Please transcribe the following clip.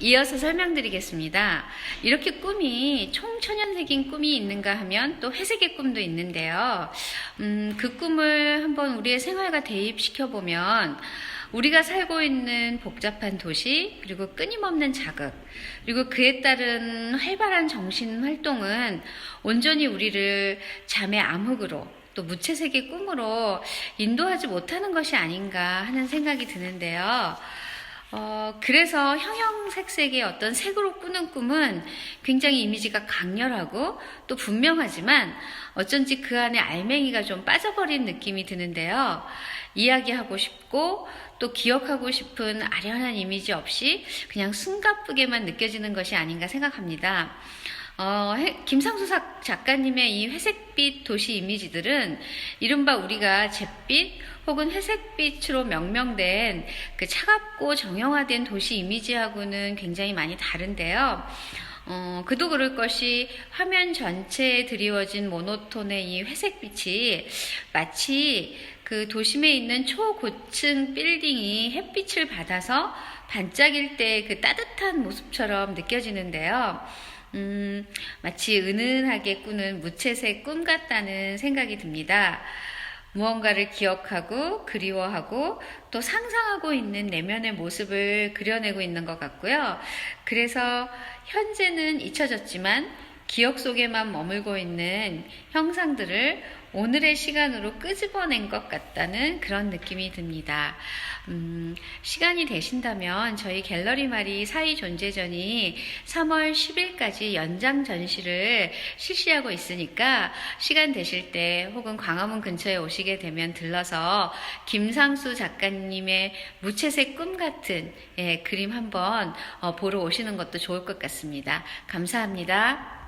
이어서 설명드리겠습니다. 이렇게 꿈이 총천연색인 꿈이 있는가 하면 또 회색의 꿈도 있는데요. 음, 그 꿈을 한번 우리의 생활과 대입시켜 보면 우리가 살고 있는 복잡한 도시, 그리고 끊임없는 자극, 그리고 그에 따른 활발한 정신 활동은 온전히 우리를 잠의 암흑으로 또 무채색의 꿈으로 인도하지 못하는 것이 아닌가 하는 생각이 드는데요. 어, 그래서 형형 색색의 어떤 색으로 꾸는 꿈은 굉장히 이미지가 강렬하고 또 분명하지만 어쩐지 그 안에 알맹이가 좀 빠져버린 느낌이 드는데요. 이야기하고 싶고 또 기억하고 싶은 아련한 이미지 없이 그냥 숨가쁘게만 느껴지는 것이 아닌가 생각합니다. 어, 해- 김상수 작- 작가님의 이 회색빛 도시 이미지들은 이른바 우리가 잿빛 혹은 회색빛으로 명명된 그 차갑고 정형화된 도시 이미지하고는 굉장히 많이 다른데요. 어, 그도 그럴 것이 화면 전체에 드리워진 모노톤의 이 회색빛이 마치 그 도심에 있는 초고층 빌딩이 햇빛을 받아서 반짝일 때 그 따뜻한 모습처럼 느껴지는데요. 음, 마치 은은하게 꾸는 무채색 꿈 같다는 생각이 듭니다. 무언가를 기억하고 그리워하고 또 상상하고 있는 내면의 모습을 그려내고 있는 것 같고요. 그래서 현재는 잊혀졌지만 기억 속에만 머물고 있는 형상들을 오늘의 시간으로 끄집어낸 것 같다는 그런 느낌이 듭니다. 음, 시간이 되신다면 저희 갤러리 마리 사이 존재전이 3월 10일까지 연장 전시를 실시하고 있으니까 시간 되실 때 혹은 광화문 근처에 오시게 되면 들러서 김상수 작가님의 무채색 꿈 같은 예, 그림 한번 어, 보러 오시는 것도 좋을 것 같습니다. 감사합니다.